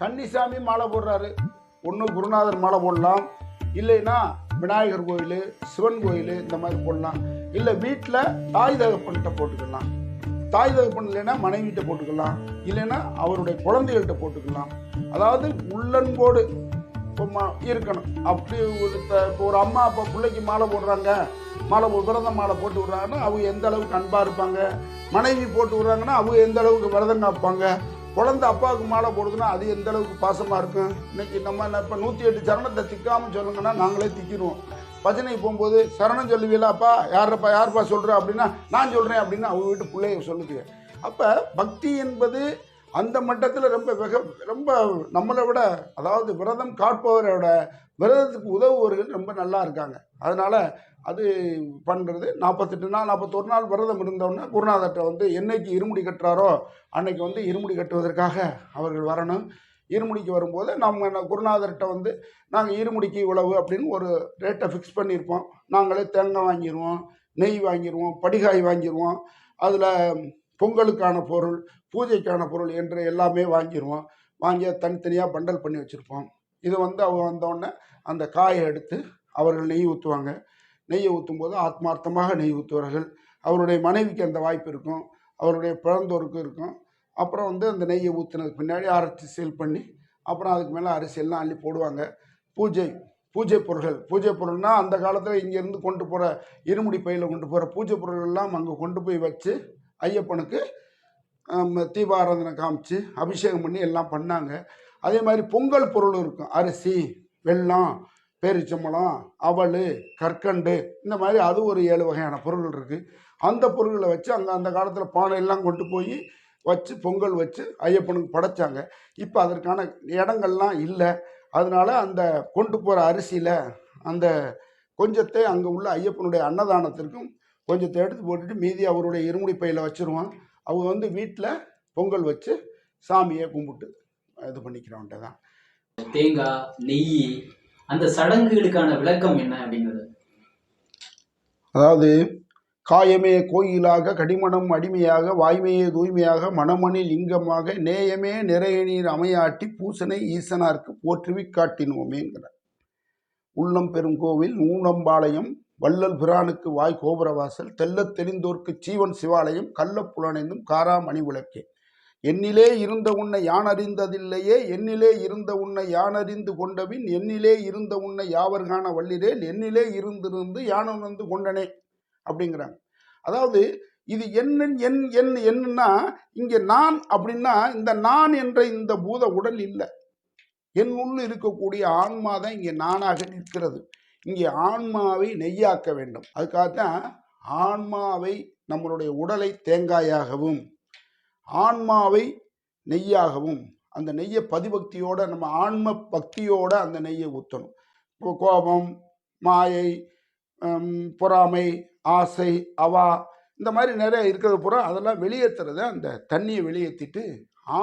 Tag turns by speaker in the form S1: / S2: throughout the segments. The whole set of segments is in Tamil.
S1: கன்னிசாமி மாலை போடுறாரு. ஒன்று குருநாதர் மாலை போடலாம். இல்லைன்னா விநாயகர் கோயில் சிவன் கோயில் இந்த மாதிரி போடலாம். இல்லை வீட்டில் தாய் தகப்பன்கிட்ட போட்டுக்கலாம். தாய் தகப்பன் இல்லைன்னா மனைவிட்ட போட்டுக்கலாம். இல்லைன்னா அவருடைய குழந்தைகள்கிட்ட போட்டுக்கலாம். அதாவது உள்ளன்போடு இப்போ இருக்கணும். அப்படி ஒரு இப்போ ஒரு அம்மா அப்பா பிள்ளைக்கு மாலை போடுறாங்க. மாலை போ- விரத மாலை போட்டு விட்றாங்கன்னா அவங்க எந்த அளவுக்கு அன்பாக இருப்பாங்க? மனைவி போட்டு விட்றாங்கன்னா அவங்க எந்த அளவுக்கு விரதம் காப்பாங்க? குழந்தை அப்பாவுக்கு மாலை போடுதுன்னா அது எந்த அளவுக்கு பாசமாக இருக்கும்? இன்னைக்கு நம்ம இப்போ நூற்றி எட்டு சரணத்தை திக்காமல் சொல்லுங்கன்னா நாங்களே திக்கிடுவோம் பஜனை போகும்போது சரணம் சொல்லுவீங்களா அப்பா யாரப்பா யாருப்பா சொல்கிற அப்படின்னா நான் சொல்கிறேன் அப்படின்னு அவங்க வீட்டு பிள்ளைய சொல்லுது அப்போ பக்தி என்பது அந்த மட்டத்தில் ரொம்ப வெக ரொம்ப நம்மளை விட அதாவது விரதம் காட்பவரோட விரதத்துக்கு உதவுவர்கள் ரொம்ப நல்லா இருக்காங்க. அதனால் அது பண்ணுறது நாற்பத்தெட்டு நாள் நாற்பத்தொரு நாள் விரதம் இருந்தோன்னே குருநாதர்கிட்ட வந்து என்னைக்கு இருமுடி கட்டுறாரோ அன்னைக்கு வந்து இருமுடி கட்டுவதற்காக அவர்கள் வரணும். இருமுடிக்கு வரும்போது நம்ம குருநாதர்கிட்ட வந்து நாங்கள் இருமுடிக்கு இவ்வளவு அப்படின்னு ஒரு ரேட்டை ஃபிக்ஸ் பண்ணியிருப்போம். நாங்களே தேங்காய் வாங்கிடுவோம் நெய் வாங்கிடுவோம் படிகாய் வாங்கிடுவோம் அதில் பொங்கலுக்கான பொருள் பூஜைக்கான பொருள் என்று எல்லாமே வாங்கிடுவோம் வாங்கி தனித்தனியாக பண்டல் பண்ணி வச்சுருப்போம். இது வந்து அவங்க வந்தோடனே அந்த காயை எடுத்து அவர்கள் நெய் ஊற்றுவாங்க நெய்யை ஊற்றும் போது ஆத்மார்த்தமாக நெய் ஊற்றுவார்கள் அவருடைய மனைவிக்கு அந்த வாய்ப்பு இருக்கும். அவருடைய பிறந்தோருக்கு இருக்கும். அப்புறம் வந்து அந்த நெய்யை ஊற்றுனதுக்கு பின்னாடி அரைச்சி சேல் பண்ணி அப்புறம் அதுக்கு மேலே அரிசியெல்லாம் அள்ளி போடுவாங்க. பூஜை பூஜை பொருள்கள். பூஜை பொருள்னால் அந்த காலத்தில் இங்கேருந்து கொண்டு போகிற இருமுடி பையில் கொண்டு போகிற பூஜை பொருள்கள்லாம் அங்கே கொண்டு போய் வச்சு ஐயப்பனுக்கு தீபாராதனை காமிச்சு அபிஷேகம் பண்ணி எல்லாம் பண்ணாங்க. அதே மாதிரி பொங்கல் பொருள் இருக்கும். அரிசி வெல்லம் பேரிச்சம்பழம் அவல் கற்கண்டு இந்த மாதிரி அது ஒரு ஏழு வகையான பொருள் இருக்குது அந்த பொருள்களை வச்சு அங்கே அந்த காலத்தில் பானையெல்லாம் கொண்டு போய் வச்சு பொங்கல் வச்சு ஐயப்பனுக்கு படைச்சாங்க. இப்போ அதற்கான இடங்கள்லாம் இல்லை. அதனால அந்த கொண்டு போகிற அரிசியில் அந்த கொஞ்சத்தை அங்கே உள்ள ஐயப்பனுடைய அன்னதானத்திற்கும் கொஞ்சத்தை எடுத்து போட்டுட்டு மீதி அவருடைய இருமுடி பையில் வச்சுருவோம் அவங்க வந்து வீட்டில் பொங்கல் வச்சு சாமியை கும்பிட்டு இது பண்ணிக்கிறவன்ட்டு தான்
S2: தேங்காய் நெய் அந்த சடங்குகளுக்கான விளக்கம் என்ன அப்படிங்கிறது?
S1: அதாவது காயமே கோயிலாக கடிமணம் அடிமையாக வாய்மையே தூய்மையாக மணமணி லிங்கமாக நேயமே நிறைய நீர் அமையாட்டி பூசனை ஈசனார்க்கு போற்றுவி காட்டினோமேங்கிறார் உள்ளம் பெரும் கோவில் நூனம்பாளையம் வள்ளல் பிரானுக்கு வாய் கோபுரவாசல் தெள்ளத் தெரிந்தோர்க்கு சீவன் சிவாலயம் கள்ளப்புலனைந்தும் காராமணி விளக்கே. என்னிலே இருந்த உன்னை யான் அறிந்ததில்லையே என்னிலே இருந்த உன்னை யான் அறிந்து கொண்டபின் என்னிலே இருந்த உன்னை யாவர்கான வள்ளிரேல் என்னிலே இருந்திருந்து யான் உணர்ந்து கொண்டனே அப்படிங்கிறாங்க. அதாவது இது என்ன என் என் என்னன்னா இங்கே நான் அப்படின்னா இந்த நான் என்ற இந்த பூத உடல் இல்லை. என் உள்ள இருக்கக்கூடிய ஆன்மா தான் இங்கே நானாக நிற்கிறது. இங்கே ஆன்மாவை நெய்யாக்க வேண்டும். அதுக்காகத்தான் ஆன்மாவை நம்மளுடைய உடலை தேங்காயாகவும் ஆன்மாவை நெய்யாகவும் அந்த நெய்யை பதிபக்தியோட நம்ம ஆன்ம பக்தியோட அந்த நெய்யை ஊற்றணும் இப்போ கோபம் மாயை பொறாமை ஆசை அவா இந்த மாதிரி நிறைய இருக்கிறது பூரா அதெல்லாம் வெளியேற்றுறத அந்த தண்ணியை வெளியேற்றிட்டு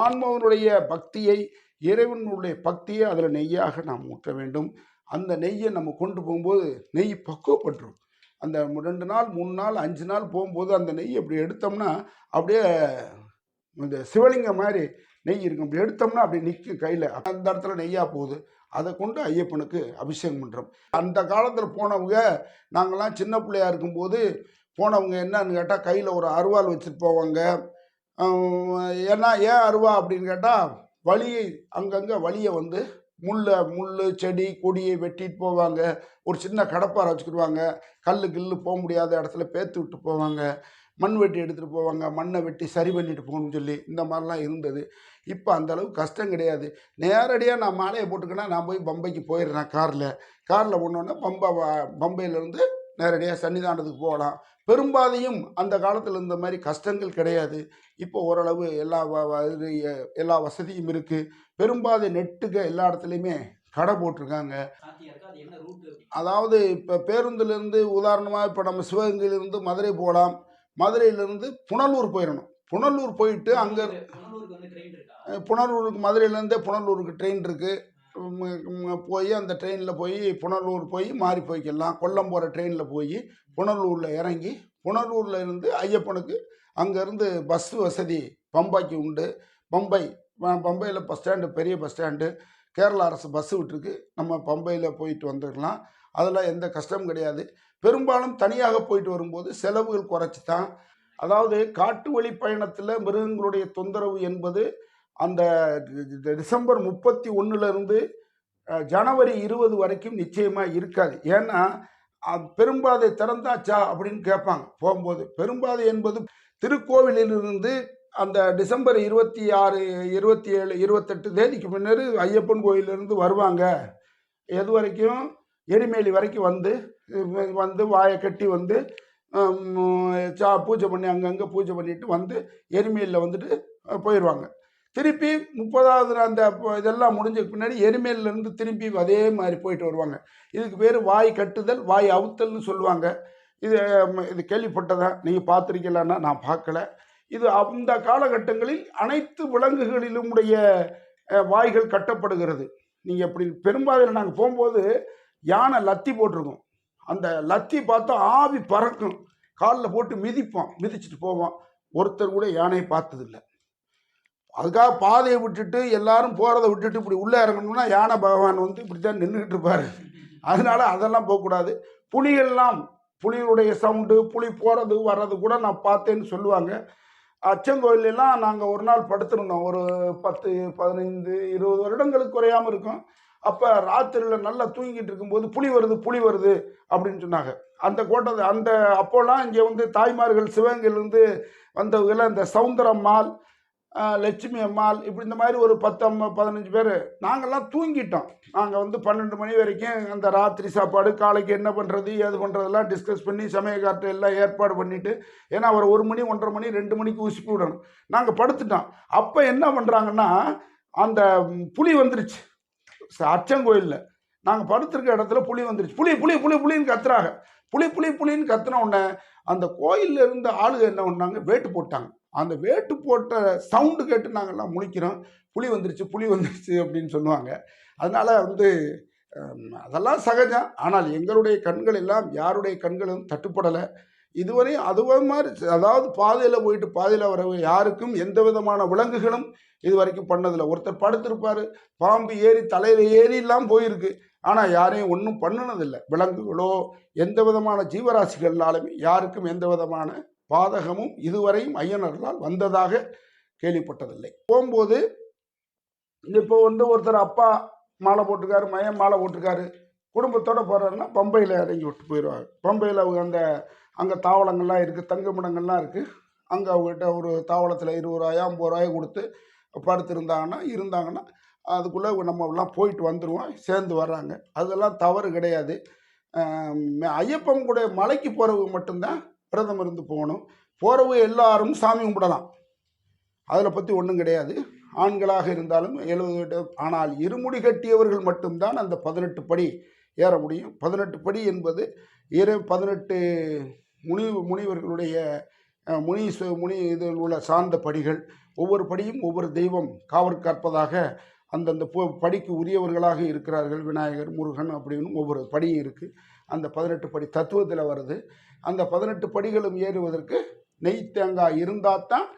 S1: ஆன்மாவனுடைய பக்தியை இறைவனுடைய பக்தியை அதில் நெய்யாக நாம் ஊற்ற வேண்டும். அந்த நெய்யை நம்ம கொண்டு போகும்போது நெய் பக்குவப்பட்டுரும். அந்த ரெண்டு நாள் மூணு நாள் அஞ்சு நாள் போகும்போது அந்த நெய் அப்படி எடுத்தோம்னா அப்படியே இந்த சிவலிங்கம் மாதிரி நெய் இருக்கும். அப்படி எடுத்தோம்னா அப்படி நிற்கும் கையில். அந்த இடத்துல நெய்யாக போகுது. அதை கொண்டு ஐயப்பனுக்கு அபிஷேகம் பண்ணுறோம் அந்த காலத்தில் போனவங்க நாங்கள்லாம் சின்ன பிள்ளையா இருக்கும்போது போனவங்க என்னன்னு கேட்டால் கையில் ஒரு அருவாள் வச்சுட்டு போவாங்க. ஏன்னா ஏன் அருவா அப்படின்னு கேட்டால் வழியை அங்கங்கே வழியை வந்து முள்ளை முள் செடி கொடியை வெட்டிட்டு போவாங்க. ஒரு சின்ன கடப்பாரை வச்சுக்கிடுவாங்க. கல் கில்லு போக முடியாத இடத்துல பேத்து விட்டு போவாங்க. மண் வெட்டி எடுத்துகிட்டு போவாங்க மண்ணை வெட்டி சரி பண்ணிட்டு போகணும்னு சொல்லி இந்த மாதிரிலாம் இருந்தது. இப்போ அந்தளவு கஷ்டம் கிடையாது. நேரடியாக நான் மாலையை போட்டுக்கினா நான் போய் பம்பைக்கு போயிடுறேன் காரில். காரில் போனோன்னே பம்பை பம்பையிலேருந்து நேரடியாக சன்னிதானத்துக்கு போகலாம். பெரும்பாதையும் அந்த காலத்தில் இருந்த மாதிரி கஷ்டங்கள் கிடையாது. இப்போ ஓரளவு எல்லா வ- இது, எல்லா வசதியும் இருக்குது பெரும்பாதை நெட்டுக்க எல்லா இடத்துலையுமே கடை போட்டிருக்காங்க. அதாவது இப்போ பேருந்துலேருந்து உதாரணமாக இப்போ நம்ம சிவகங்கையிலேருந்து மதுரை போகலாம். மதுரையிலேருந்து புனலூர் போயிடணும் புனலூர் போயிட்டு அங்கே
S2: புனலூருக்கு
S1: மதுரையிலேருந்தே புனலூருக்கு ட்ரெயின் இருக்குது போய் அந்த ட்ரெயினில் போய் புனலூர் போய் மாறி போய்க்கலாம். கொல்லம் போகிற ட்ரெயினில் போய் புனலூரில் இறங்கி புனலூரில் இருந்து ஐயப்பனுக்கு அங்கேருந்து பஸ் வசதி பம்பாய்க்கு உண்டு. பம்பை பம்பையில் பஸ் ஸ்டாண்டு பெரிய பஸ் ஸ்டாண்டு கேரளா அரசு பஸ்ஸு விட்டுருக்கு. நம்ம பம்பையில் போயிட்டு வந்துடலாம் அதெல்லாம் எந்த கஷ்டமும் கிடையாது. பெரும்பாலும் தனியாக போயிட்டு வரும்போது செலவுகள் குறைச்சி தான் அதாவது காட்டு வழி பயணத்தில் மிருகங்களுடைய தொந்தரவு என்பது அந்த டிசம்பர் முப்பத்தி ஒன்றுலேருந்து ஜனவரி இருபது வரைக்கும் நிச்சயமாக இருக்காது. ஏன்னா பெரும்பாதை திறந்தாச்சா அப்படின்னு கேட்பாங்க. போகும்போது பெரும்பாதை என்பது திருக்கோவிலிலிருந்து அந்த டிசம்பர் இருபத்தி ஆறு இருபத்தி ஏழு இருபத்தெட்டு தேதிக்கு முன்னர் ஐயப்பன் கோயிலிருந்து வருவாங்க. எது வரைக்கும்? எரிமேலி வரைக்கும் வந்து வந்து வாயை கட்டி வந்து சா பூஜை பண்ணி அங்கங்கே பூஜை பண்ணிட்டு வந்து எருமையில் வந்துட்டு போயிடுவாங்க திருப்பி முப்பதாவது அந்த இதெல்லாம் முடிஞ்சதுக்கு பின்னாடி எருமையிலேருந்து இருந்து திரும்பி அதே மாதிரி போயிட்டு வருவாங்க. இதுக்கு பேர் வாய் கட்டுதல் வாய் அவுத்தல்னு சொல்லுவாங்க. இது இது கேள்விப்பட்டதா? நீங்கள் பார்த்துருக்கலான்னா நான் பார்க்கல. இது அந்த காலகட்டங்களில் அனைத்து விலங்குகளிலும் உடைய வாய்கள் கட்டப்படுகிறது. நீங்கள் இப்படி பெரும்பாலும் நாங்கள் போகும்போது யானை லத்தி போட்டிருக்கோம். அந்த லத்தி பார்த்தா ஆவி பறக்கும். காலில் போட்டு மிதிப்போம் மிதிச்சிட்டு போவோம் ஒருத்தர் கூட யானையை பார்த்ததில்ல. அதுக்காக பாதையை விட்டுட்டு எல்லாரும் போகிறத விட்டுட்டு இப்படி உள்ளே இறங்கணும்னா யானை பகவான் வந்து இப்படி தான் நின்றுக்கிட்டு இருப்பார். அதனால அதெல்லாம் போகக்கூடாது. புலிகள்லாம் புலிகளுடைய சவுண்டு புலி போகிறது வர்றது கூட நான் பார்த்தேன்னு சொல்லுவாங்க. அச்சங்கோயிலெல்லாம் நாங்கள் ஒரு நாள் படுத்திருந்தோம். ஒரு பத்து பதினைந்து இருபது வருடங்களுக்கு குறையாமல் இருக்கும். அப்போ ராத்திரியில் நல்லா தூங்கிட்டு இருக்கும்போது புலி வருது புலி வருது அப்படின்னு சொன்னாங்க. அந்த கோட்டை அந்த அப்போல்லாம் இங்கே வந்து தாய்மார்கள் சிவகங்கையிலேருந்து வந்தவங்கள இந்த சவுந்தரம்மாள் லட்சுமி அம்மாள் இப்படி இந்த மாதிரி ஒரு பத்து அம்மா பதினஞ்சு பேர். நாங்கள்லாம் தூங்கிட்டோம். நாங்கள் வந்து பன்னெண்டு மணி வரைக்கும் அந்த ராத்திரி சாப்பாடு காலைக்கு என்ன பண்ணுறது ஏது பண்ணுறதெல்லாம் டிஸ்கஸ் பண்ணி சமயக்காட்டு எல்லாம் ஏற்பாடு பண்ணிவிட்டு ஏன்னா அவர் ஒரு மணி ஒன்றரை மணி ரெண்டு மணிக்கு உசுப்பி விடணும். நாங்கள் படுத்துட்டோம். அப்போ என்ன பண்ணுறாங்கன்னா அந்த புளி புலி வந்துருச்சு. அச்சங்கோயிலில். நாங்கள் படுத்திருக்க இடத்துல புலி வந்துருச்சு. புலி புலி புலி புலின்னு கத்துறாங்க. புலி புலி புலின்னு கத்துன உடனே அந்த கோயில்ல இருந்த ஆளுங்க என்ன பண்ணாங்க? வேட்டு போட்டாங்க. அந்த வேட்டு போட்ட சவுண்டு கேட்டு நாங்கள்லாம் முழிக்கிறோம். புலி வந்துருச்சு புலி வந்துருச்சு அப்படின்னு சொல்லுவாங்க. அதனால் வந்து அதெல்லாம் சகஜம். ஆனால் எங்களுடைய கண்கள் எல்லாம் யாருடைய கண்களும் தட்டுப்படலை. இதுவரை அதுவே மாதிரி அதாவது பாதையில் போயிட்டு பாதையில் வர யாருக்கும் எந்த விதமான விலங்குகளும் இது வரைக்கும் பண்ணதில்லை. ஒருத்தர் படுத்திருப்பார் பாம்பு ஏறி தலையில் ஏறிலாம் போயிருக்கு. ஆனால் யாரையும் ஒன்றும் பண்ணினதில்லை. விலங்குகளோ எந்த விதமான ஜீவராசிகள்னாலுமே யாருக்கும் எந்த விதமான பாதகமும் இதுவரையும் ஐயனர்களால் வந்ததாக கேள்விப்பட்டதில்லை. போகும்போது இப்போ வந்து ஒருத்தர் அப்பா மாலை போட்டிருக்காரு மயம் மாலை போட்டிருக்காரு குடும்பத்தோடு போகிறாருன்னா பம்பையில் இறங்கி விட்டு போயிடுவாங்க பம்பையில் அவங்க அந்த அங்கே தாவளங்கள்லாம் இருக்குது தங்குமிடங்கள்லாம் இருக்குது அங்கே அவங்ககிட்ட ஒரு தாவளத்தில் இருபது ரூபாயோ ஐம்பது ரூபாயோ கொடுத்து படுத்துருந்தாங்கன்னா இருந்தாங்கன்னா அதுக்குள்ளே நம்ம எல்லாம் போயிட்டு வந்துடுவோம் சேர்ந்து வர்றாங்க. அதெல்லாம் தவறு கிடையாது. ஆம், ஐயப்பன் கூட மலைக்கு போகிறவங்க மட்டும்தான் விரதம் இருந்து போகணும். போகிறவங்க எல்லாரும் சாமி கும்பிடலாம். அதில் பற்றி ஒன்றும் கிடையாது. ஆண்களாக இருந்தாலும் எழுபது ஆனால் இருமுடி கட்டியவர்கள் மட்டும்தான் அந்த பதினெட்டு படி ஏற முடியும். பதினெட்டு படி என்பது இரு பதினெட்டு முனி முனிவர்களுடைய முனி சு- முனி இதில் உள்ள சார்ந்த படிகள். ஒவ்வொரு படியும் ஒவ்வொரு தெய்வம் காவற் கற்பதாக அந்தந்த பு- படிக்கு உரியவர்களாக இருக்கிறார்கள். விநாயகர் முருகன் அப்படின்னு ஒவ்வொரு படியும் இருக்குது அந்த பதினெட்டு படி தத்துவத்தில் வருது. அந்த பதினெட்டு படிகளும் ஏறுவதற்கு நெய் தேங்காய் இருந்தால் தான்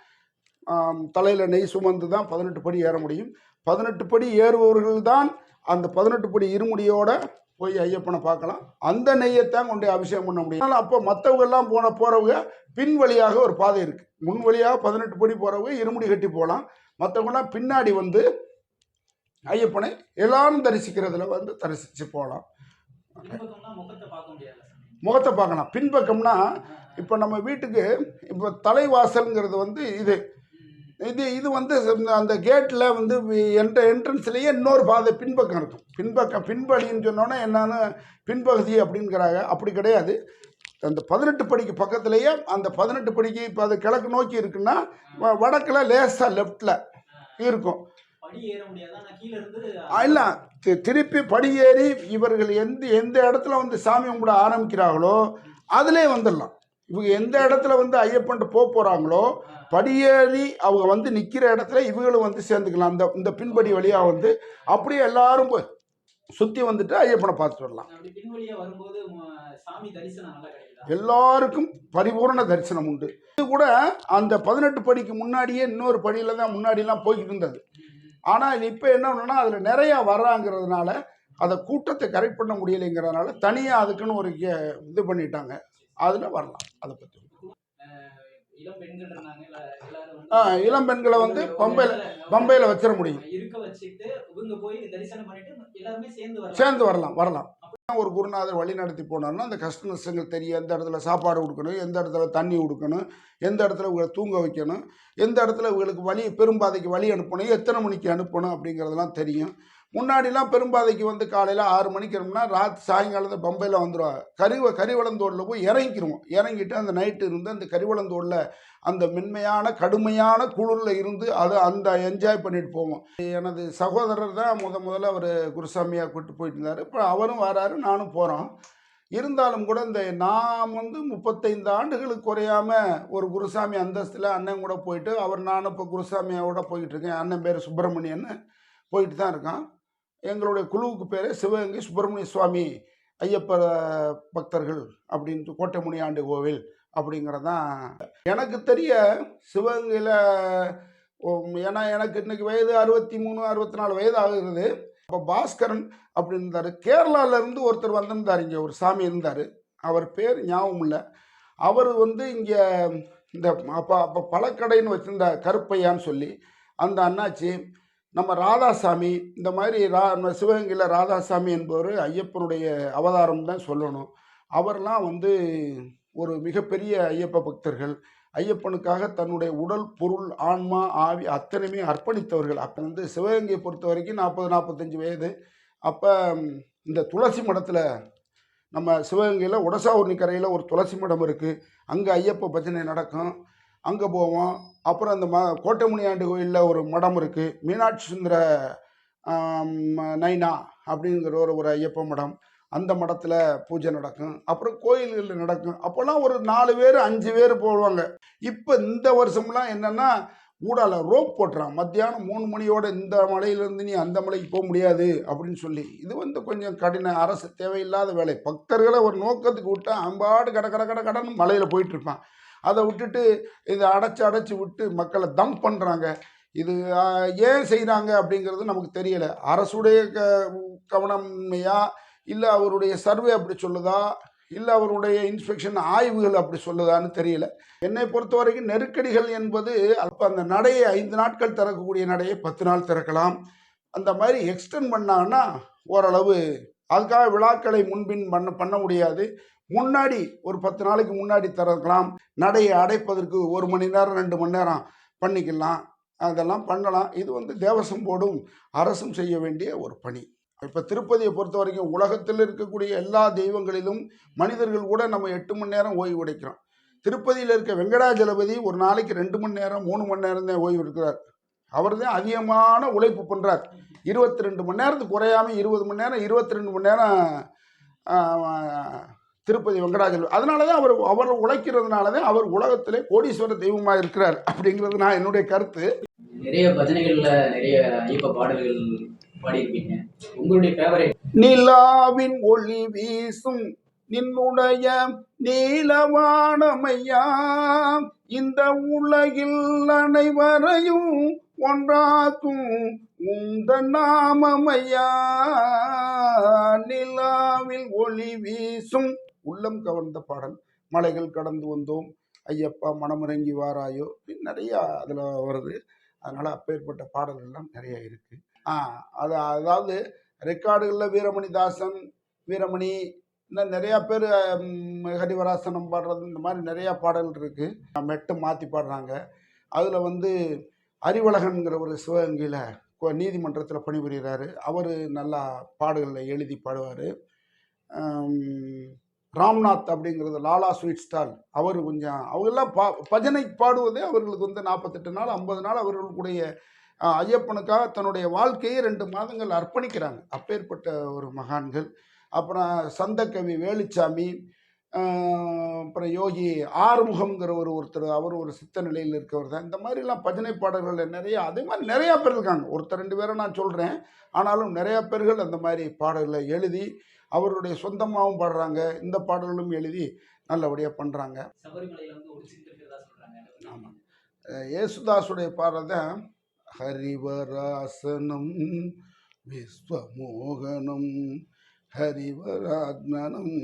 S1: தலையில் நெய் சுமந்து தான் பதினெட்டு படி ஏற முடியும். பதினெட்டு படி ஏறுபவர்கள் தான் அந்த பதினெட்டு படி இருமுடியோட போய் ஐயப்பனை பார்க்கலாம். அந்த நெய்யத்தான் கொண்டு அபிஷேகம் பண்ண முடியும். அதனால் அப்போ மற்றவங்கெல்லாம் போன போகிறவங்க பின் வழியாக ஒரு பாதை இருக்குது முன் வழியாக பதினெட்டு படி போகிறவங்க இருமுடி கட்டி போகலாம். மற்றவங்களாம் பின்னாடி வந்து ஐயப்பனை எல்லாரும் தரிசிக்கிறதுல வந்து தரிசித்து போகலாம்.
S2: முகத்தை
S1: பார்க்கலாம். பின்பக்கம்னா இப்போ நம்ம வீட்டுக்கு இப்போ தலைவாசல்ங்கிறது வந்து இது. இது இது வந்து அந்த கேட்டில் வந்து என்ட்ர என்ட்ரன்ஸ்லேயே இன்னொரு பாதை பின்பக்கம் இருக்கும். பின்பக்கம் பின்படின்னு சொன்னோன்னே என்னன்னு பின்பகுதி அப்படிங்கிறாங்க. அப்படி கிடையாது. அந்த பதினெட்டு படிக்கு பக்கத்துலேயே அந்த பதினெட்டு படிக்கு இப்போ அது கிழக்கு நோக்கி இருக்குன்னா வடக்குல லேசாக லெஃப்டில் இருக்கும். இல்லை. திருப்பி படியேறி இவர்கள் எந்த எந்த இடத்துல வந்து சாமி கும்பிட ஆரம்பிக்கிறாங்களோ அதிலே வந்துடலாம். இவங்க எந்த இடத்துல வந்து ஐயப்பன்ட்டு போக போகிறாங்களோ படியேறி அவங்க வந்து நிற்கிற இடத்துல இவங்களும் வந்து சேர்ந்துக்கலாம். அந்த இந்த பின்படி வழியாக வந்து அப்படியே எல்லாரும் போய் சுற்றி வந்துட்டு ஐயப்பனை பார்த்துட்டு வரலாம். எல்லாருக்கும் பரிபூரண தரிசனம் உண்டு. இது கூட அந்த பதினெட்டு படிக்கு முன்னாடியே இன்னொரு படியில் தான் முன்னாடிலாம் போய்கிட்டு இருந்தது. ஆனால் இப்போ என்ன ஒன்றுனா அதில் நிறையா வர்றாங்கிறதுனால அதை கூட்டத்தை கரெக்ட் பண்ண முடியலைங்கிறதுனால தனியாக அதுக்குன்னு ஒரு கே- இது பண்ணிட்டாங்க. அதில் வரலாம் அதை பற்றி
S2: இளம் பெண்கள் வந்து
S1: பம்பையில் பம்பையில் வச்சிட முடியும்.
S2: சேர்ந்து வரலாம்.
S1: வரலாம் ஒரு குருநாதர் வழி நடத்தி போனார்னா அந்த கஷ்ட நஷ்டங்கள் தெரியும். எந்த இடத்துல சாப்பாடு கொடுக்கணும் எந்த இடத்துல தண்ணி கொடுக்கணும் எந்த இடத்துல இவங்களை தூங்க வைக்கணும் எந்த இடத்துல இவங்களுக்கு வழி பெரும்பாதைக்கு வழி அனுப்பணும் எத்தனை மணிக்கு அனுப்பணும் அப்படிங்கிறதெல்லாம் தெரியும். முன்னாடிலாம் பெரும்பாதைக்கு வந்து காலையில் ஆறு மணிக்கு அனுப்புனா ராத் சாயங்காலத்தில் பம்பையில் வந்துடுவாங்க கரிவ கறிவளந்தோடில் போய் இறங்கிக்கிருவோம் இறங்கிட்டு அந்த நைட்டு இருந்து அந்த கறிவளந்தோடில் அந்த மென்மையான கடுமையான குளிரில் இருந்து அதை அந்த என்ஜாய் பண்ணிட்டு போவோம். எனது சகோதரர் தான் முத முதல்ல அவர் குருசாமியாக கூப்பிட்டு போயிட்டு இருந்தார். இப்போ அவரும் வராரு நானும் போகிறோம் இருந்தாலும் கூட இந்த நான் வந்து முப்பத்தைந்து ஆண்டுகளுக்கு குறையாம ஒரு குருசாமி அந்தஸ்தில் அண்ணன் கூட போயிட்டு அவர் நானும் இப்போ குருசாமியோட போயிட்டு இருக்கேன். அண்ணன் பேர் சுப்பிரமணியன்னு போயிட்டு தான் இருக்கான். எங்களுடைய குழுவுக்கு பேர் சிவகங்கை சுப்பிரமணிய சுவாமி ஐயப்ப பக்தர்கள் அப்படின்ட்டு கோட்டைமுனி ஆண்டு கோவில் அப்படிங்கிறதான். எனக்கு தெரிய சிவகங்கையில் ஏன்னா எனக்கு இன்னைக்கு வயது அறுபத்தி மூணு அறுபத்தி நாலு வயது ஆகுது. அப்போ பாஸ்கரன் அப்படின்னு இருந்தார் கேரளாவிலேருந்து ஒருத்தர் வந்திருந்தார் இங்கே ஒரு சாமி இருந்தார். அவர் பேர் ஞாபகம் இல்லை. அவர் வந்து இங்கே இந்த அப்போ அப்போ பழக்கடைன்னு வச்சுருந்த கருப்பையான்னு சொல்லி அந்த அண்ணாச்சி நம்ம ராதாசாமி இந்த மாதிரி ரா நம்ம சிவகங்கையில் ராதாசாமி என்பவர் ஐயப்பனுடைய அவதாரம் தான் சொல்லணும். அவர்லாம் வந்து ஒரு மிகப்பெரிய ஐயப்ப பக்தர்கள். ஐயப்பனுக்காக தன்னுடைய உடல் பொருள் ஆன்மா ஆவி அத்தனையுமே அர்ப்பணித்தவர்கள். அப்போ வந்து சிவகங்கையை பொறுத்த வரைக்கும் நாற்பது நாற்பத்தஞ்சு வயது. அப்போ இந்த துளசி மடத்தில் நம்ம சிவகங்கையில் உடசாவூர்ணி கரையில் ஒரு துளசி மடம் இருக்குது அங்கே ஐயப்ப பஜனை நடக்கும். அங்கே போவோம். அப்புறம் அந்த ம கோட்டைமுனியாண்டு கோயிலில் ஒரு மடம் இருக்குது மீனாட்சி சுந்தர நைனா அப்படிங்கிற ஒரு ஒரு ஐயப்ப மடம். அந்த மடத்தில் பூஜை நடக்கும். அப்புறம் கோயில்களில் நடக்கும். அப்போல்லாம் ஒரு நாலு பேர் அஞ்சு பேர் போடுவாங்க இப்போ இந்த வருஷம்லாம் என்னென்னா ஊடால ரோப் போட்டுறான். மத்தியானம் மூணு மணியோட இந்த மலையிலேருந்து நீ அந்த மலைக்கு போக முடியாது அப்படின்னு சொல்லி. இது வந்து கொஞ்சம் கடின அரசு தேவையில்லாத வேலை. பக்தர்களை ஒரு நோக்கத்துக்கு விட்டா அம்பாடு கட கட கட கடன்னு மலையில் போயிட்டு இருப்பான். அதை விட்டுட்டு இதை அடைச்சி அடைச்சி விட்டு மக்களை தம் பண்ணுறாங்க இது ஏன் செய்கிறாங்க அப்படிங்கிறது நமக்கு தெரியலை. அரசுடைய க கவனமையா இல்லை அவருடைய சர்வே அப்படி சொல்லுதா? இல்லை அவருடைய இன்ஸ்பெக்ஷன் ஆய்வுகள் அப்படி சொல்லுதான்னு தெரியல. என்னை பொறுத்த வரைக்கும் நெருக்கடிகள் என்பது அப்போ அந்த நடையை ஐந்து நாட்கள் திறக்கக்கூடிய நடையை பத்து நாள் திறக்கலாம். அந்த மாதிரி எக்ஸ்டெண்ட் பண்ணாங்கன்னா ஓரளவு அதுக்காக விழாக்களை முன்பின் பண்ண பண்ண முடியாது. முன்னாடி ஒரு பத்து நாளைக்கு முன்னாடி திறக்கலாம் நடையை அடைப்பதற்கு ஒரு மணி நேரம் ரெண்டு மணி நேரம் பண்ணிக்கலாம். அதெல்லாம் பண்ணலாம். இது வந்து தேவசம் போடும். அரசும் செய்ய வேண்டிய ஒரு பணி. இப்போ திருப்பதியை பொறுத்த வரைக்கும் உலகத்தில் இருக்கக்கூடிய எல்லா தெய்வங்களிலும் மனிதர்கள் கூட நம்ம எட்டு மணி நேரம் ஓய்வு உடைக்கிறோம் திருப்பதியில் இருக்க வெங்கடாஜலபதி ஒரு நாளைக்கு ரெண்டு மணி நேரம் மூணு மணி நேரம் தான் ஓய்வு இருக்கிறார் அவர் தான் அதிகமான உழைப்பு பண்ணுறார் இருபத்தி ரெண்டு மணி நேரத்துக்கு குறையாம இருபது மணி நேரம் இருபத்தி ரெண்டு மணி நேரம் திருப்பதி வெங்கடாஜலம் அதனால தான் அவர் அவர் உழைக்கிறதுனால தான் அவர் உலகத்திலே கோடீஸ்வர தெய்வமாக இருக்கிறார் அப்படிங்கிறது நான் என்னுடைய கருத்து.
S2: நிறைய பஜனைகள்ல நிறைய ஐயப்ப பாடல்கள் பாடியிருப்பீங்க. உங்களுடைய ஃபேவரட்
S1: நிலாவின் ஒளி வீசும் நின்னுடைய நீலவானமையா. இந்த உலகில் அனைவரையும் ஒன்றாக்கும் உந்த நாமமையா. நிலாவில் ஒளி வீசும் உள்ளம் கவர்ந்த பாடல். மலைகள் கடந்து வந்தோம். ஐயப்பா மனமிறங்கி வாராயோ. நிறையா அதில் வருது. அதனால் அப்பேற்பட்ட பாடல்கள்லாம் நிறைய இருக்குது ஆ அது அதாவது ரெக்கார்டுகளில் வீரமணி தாசன் வீரமணி இன்னும் நிறையா பேர் ஹரிவராசனம் பாடுறது இந்த மாதிரி நிறையா பாடல்கள் இருக்குது மெட்டு மாற்றி பாடுறாங்க. அதில் வந்து அறிவழகன்கிற ஒரு சிவகங்கையில் நீதிமன்றத்தில் பணிபுரிகிறாரு அவர் நல்லா பாடல்களில் எழுதி பாடுவார். ராம்நாத் அப்படிங்கிறது லாலா ஸ்வீட் ஸ்டால் அவர் கொஞ்சம் அவங்கெல்லாம் பா பஜனை பாடுவதே அவர்களுக்கு வந்து நாற்பத்தெட்டு நாள் ஐம்பது நாள் அவர்களுடைய ஐயப்பனுக்காக தன்னுடைய வாழ்க்கையை ரெண்டு மாதங்கள் அர்ப்பணிக்கிறாங்க. அப்பேற்பட்ட ஒரு மகான்கள். அப்புறம் சந்தக்கவி வேலுச்சாமி அப்புறம் யோகி ஆறுமுகம்ங்கிற ஒரு ஒருத்தர் அவர் ஒரு சித்த நிலையில் இருக்கவர் தான். இந்த மாதிரிலாம் பஜனை பாடல்கள் நிறைய அதே மாதிரி நிறையா பேர் இருக்காங்க. ஒருத்தர் ரெண்டு பேரை நான் சொல்கிறேன் ஆனாலும் நிறையா பேர்கள் அந்த மாதிரி பாடல்களை எழுதி அவருடைய சொந்தமாகவும் பாடுறாங்க. இந்த பாடல்களும் எழுதி நல்லபடியாக பண்ணுறாங்க ஆமாம் இயேசுதாஸுடைய பாடல் தான் ஹரிவராசனம் விஸ்வமோகனம் ஹரிவராத்மனம்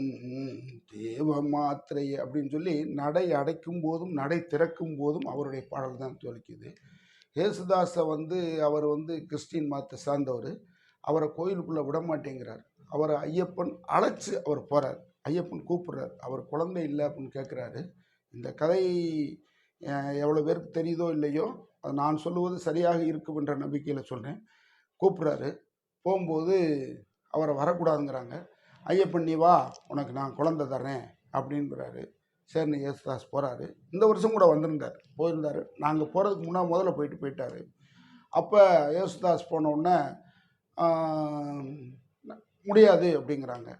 S1: தேவமாத்திரை அப்படின்னு சொல்லி நடை அடைக்கும் போதும் நடை திறக்கும் போதும் அவருடைய பாடல் தான் ஜொலிக்குது ஏசுதாஸை வந்து அவர் வந்து கிறிஸ்டின் மதத்தை சார்ந்தவர். அவரை கோயிலுக்குள்ளே விட மாட்டேங்கிறார் அவரை ஐயப்பன் அழைச்சி அவர் போகிறார் ஐயப்பன் கூப்பிடுறார். அவர் குழந்தை இல்லை அப்படின்னு கேட்குறாரு. இந்த கதை எவ்வளோ பேருக்கு தெரியுதோ இல்லையோ அது நான் சொல்லுவது சரியாக இருக்கும் என்ற நம்பிக்கையில் சொல்கிறேன் கூப்பிட்றாரு. போகும்போது அவரை வரக்கூடாதுங்கிறாங்க. ஐயப்பன் நீ வா உனக்கு நான் குழந்த தரேன் அப்படின்றாரு. சரின்னு ஏசுதாஸ் போகிறாரு இந்த வருஷம் கூட வந்திருந்தார். போயிருந்தார். நாங்கள் போகிறதுக்கு முன்னால் முதல்ல போயிட்டு போயிட்டாரு. அப்போ ஏசுதாஸ் போன உடனே முடியாது அப்படிங்கிறாங்க.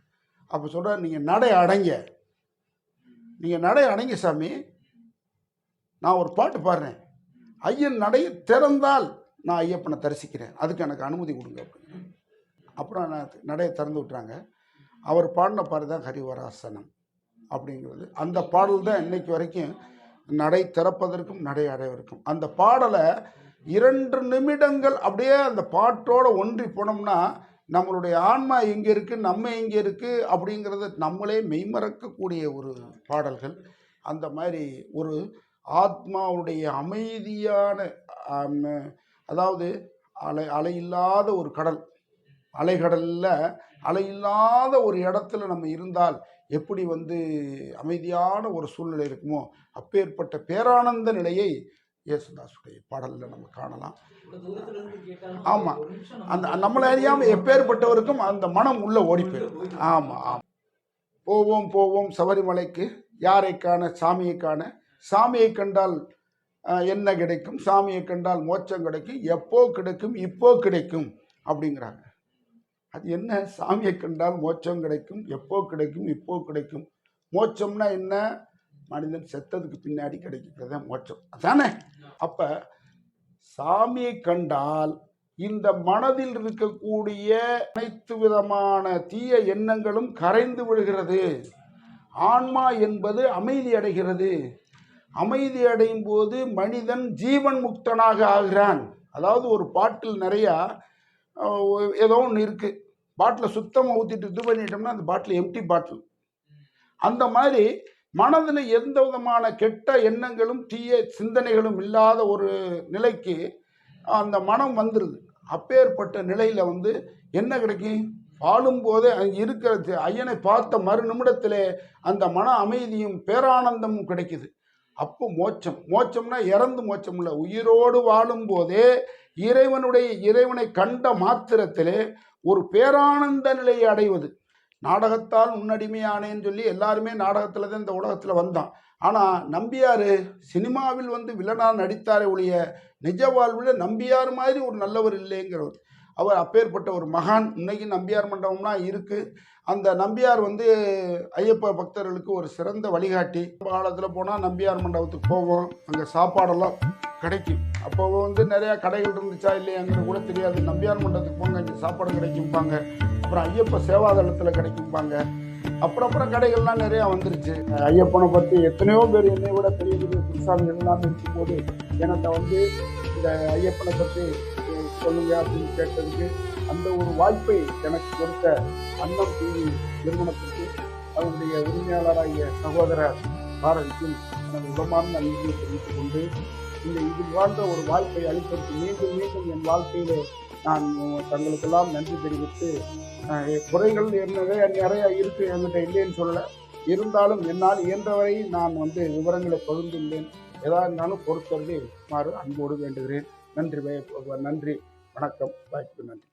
S1: அப்போ சொல்கிறார் நீங்கள் நடை அடைங்க. நீங்கள் நடை அடைங்க சாமி. நான் ஒரு பாட்டு பாடுறேன். ஐயன் நடையை திறந்தால் நான் ஐயப்பனை தரிசிக்கிறேன். அதுக்கு எனக்கு அனுமதி கொடுங்க. அப்படின்னு. அப்புறம் நான் நடையை திறந்து விட்றாங்க அவர் பாடின பாடல் தான் ஹரிவராசனம் அப்படிங்கிறது. அந்த பாடல் தான் இன்னைக்கு வரைக்கும் நடை திறப்பதற்கும் நடை அடைவதற்கும். அந்த பாடலை இரண்டு நிமிடங்கள் அப்படியே அந்த பாட்டோட ஒன்றி போனோம்னா நம்மளுடைய ஆன்மா எங்கே இருக்குது நம்ம எங்கே இருக்குது அப்படிங்கிறத நம்மளே மெய்மறக்கக்கூடிய ஒரு பாடல்கள். அந்த மாதிரி ஒரு ஆத்மாவுடைய அமைதியான அதாவது அலை அலையில்லாத ஒரு கடல் அலைகடலில் அலையில்லாத ஒரு இடத்துல நம்ம இருந்தால் எப்படி வந்து அமைதியான ஒரு சூழ்நிலை இருக்குமோ அப்பேற்பட்ட பேரானந்த நிலையை இயேசுதாசுடைய பாடலில் நம்ம காணலாம். ஆமாம் அந்த நம்மளை அறியாமல் எப்பேற்பட்டவருக்கும் அந்த மனம் உள்ள ஓடி போயிடும். ஆமாம் ஆமாம் போவோம் போவோம் சபரிமலைக்கு யாரை காண சாமியை காண? சாமியை கண்டால் என்ன கிடைக்கும்? சாமியை கண்டால் மோட்சம் கிடைக்கும். எப்போ கிடைக்கும்? இப்போ கிடைக்கும் அப்படிங்கிறாங்க. அது என்ன? சாமியை கண்டால் மோட்சம் கிடைக்கும். எப்போ கிடைக்கும்? இப்போ கிடைக்கும். மோட்சம்னா என்ன? மனிதன் செத்ததுக்கு பின்னாடி கிடைக்கிறது தான் மோட்சம். அதானே? அப்போ சாமியை கண்டால் இந்த மனதில் இருக்கக்கூடிய அனைத்து விதமான தீய எண்ணங்களும் கரைந்து விடுகிறது ஆன்மா என்பது அமைதி அடைகிறது. அமைதி அடையும் போது மனிதன் ஜீவன் முக்தனாக ஆகிறான். அதாவது ஒரு பாட்டில் நிறையா ஏதோ ஒன்று இருக்குது பாட்டில் சுத்தமாக ஊற்றிட்டு இது பண்ணிட்டோம்னா அந்த பாட்டில் எம்டி பாட்டில் அந்த மாதிரி மனதில் எந்த விதமான கெட்ட எண்ணங்களும் தீய சிந்தனைகளும் இல்லாத ஒரு நிலைக்கு அந்த மனம் வந்துடுது அப்பேற்பட்ட நிலையில் வந்து என்ன கிடைக்கும்? வாழும்போதே அங்கே இருக்கிறது ஐயனை பார்த்த மறு நிமிடத்திலே அந்த மன அமைதியும் பேரானந்தமும் கிடைக்குது. அப்போ மோட்சம். மோட்சம்னா இறந்து மோட்சம் இல்லை. உயிரோடு வாழும்போதே இறைவனுடைய இறைவனை கண்ட மாத்திரத்திலே ஒரு பேரானந்த நிலையை அடைவது. நாடகத்தால் முன்னடிமையானேன்னு சொல்லி எல்லாருமே நாடகத்தில் தான் இந்த உலகத்தில் வந்தான். ஆனால் நம்பியார் சினிமாவில் வந்து வில்லனாக நடித்தாரே ஒழிய நிஜ வாழ்வில் நம்பியார் மாதிரி ஒரு நல்லவர் இல்லைங்கிறவர். அவர் அப்பேற்பட்ட ஒரு மகான். இன்னைக்கு நம்பியார் மண்டபம்னா இருக்குது அந்த நம்பியார் வந்து ஐயப்ப பக்தர்களுக்கு ஒரு சிறந்த வழிகாட்டி. காலத்தில் போனால் நம்பியார் மண்டபத்துக்கு போவோம். அங்கே சாப்பாடெல்லாம் கிடைக்கும். அப்போ வந்து நிறையா கடைகள் இருந்துச்சா இல்லையாங்கிறது கூட தெரியாது. நம்பியார் மண்டபத்துக்கு போங்க இங்கே சாப்பாடு கிடைக்கும்பாங்க. அப்புறம் ஐயப்ப சேவாதளத்தில் கிடைக்கும்பாங்க. அப்புறம் அப்புறம் கடைகள்லாம் நிறையா வந்துருச்சு. ஐயப்பனை பற்றி எத்தனையோ பேர் என்னை விட பெரிய பெரிய குருசாமிகள் எல்லாம் இருக்கும்போது எனக்கு வந்து இந்த ஐயப்பனை பற்றி சொல்லுங்க அப்படின்னு கேட்டதுக்கு அந்த ஒரு வாய்ப்பை எனக்கு கொடுத்த அன்னம் டிவி நிறுவனத்திற்கு அதனுடைய உரிமையாளராகிய சகோதரர் பாரதிக்கும் எனது உடமான நன்றியை தெரிவித்துக் கொண்டு இந்த இது வாழ்ந்த ஒரு வாய்ப்பை அளிப்பதற்கு மீண்டும் மீண்டும் என் வாழ்க்கையிலே நான் தங்களுக்கெல்லாம் நன்றி தெரிவித்து குறைகள் என்னவே நிறைய இருக்கு என்கிட்ட இல்லைன்னு சொல்லலை. இருந்தாலும் என்னால் இயன்றவரை நான் வந்து விவரங்களை பகிர்ந்துள்ளேன். எதா இருந்தாலும் பொறுத்தருது மாறு அன்போடு வேண்டுகிறேன். நன்றி நன்றி வணக்கம் வாய்ப்பு நன்றி.